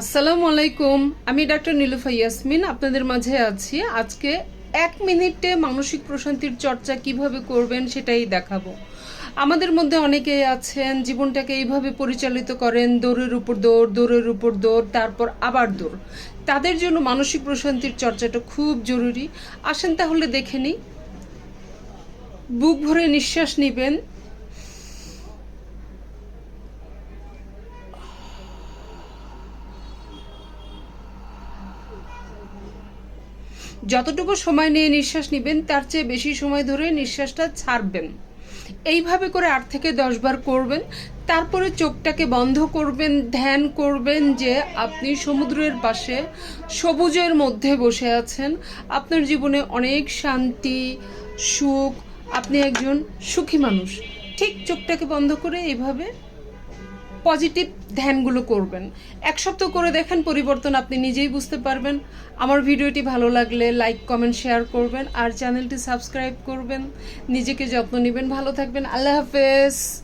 আসসালামু আলাইকুম, আমি ডাক্তার নীলুফা ইয়াসমিন, আপনাদের মাঝে আছি। আজকে এক মিনিটে মানসিক প্রশান্তির চর্চা কীভাবে করবেন সেটাই দেখাবো। আমাদের মধ্যে অনেকেই আছেন, জীবনটাকে এইভাবে পরিচালিত করেন, দৌড়ের উপর দৌড়, দৌড়ের উপর দৌড়, তারপর আবার দৌড়। তাদের জন্য মানসিক প্রশান্তির চর্চাটা খুব জরুরি। আসেন তাহলে দেখে নিই। বুক ভরে নিঃশ্বাস নেবেন যতটুকু সময় নিয়ে নিঃশ্বাস নেবেন, তার চেয়ে বেশি সময় ধরে নিঃশ্বাসটা ছাড়বেন। এইভাবে করে আট থেকে দশ বার করবেন, তারপরে চোখটাকে বন্ধ করবেন, ধ্যান করবেন যে আপনি সমুদ্রের পাশে সবুজের মধ্যে বসে আছেন। আপনার জীবনে অনেক শান্তি, সুখ, আপনি একজন সুখী মানুষ। ঠিক চোখটাকে বন্ধ করে এইভাবে পজিটিভ ধ্যানগুলো করবেন। এক সপ্তাহ করে দেখেন, পরিবর্তন আপনি নিজেই বুঝতে পারবেন। আমার ভিডিওটি ভালো লাগলে লাইক কমেন্ট শেয়ার করবেন আর চ্যানেলটি সাবস্ক্রাইব করবেন। নিজেকে যত্ন নেবেন। ভালো থাকবেন। আল্লাহ হাফেজ।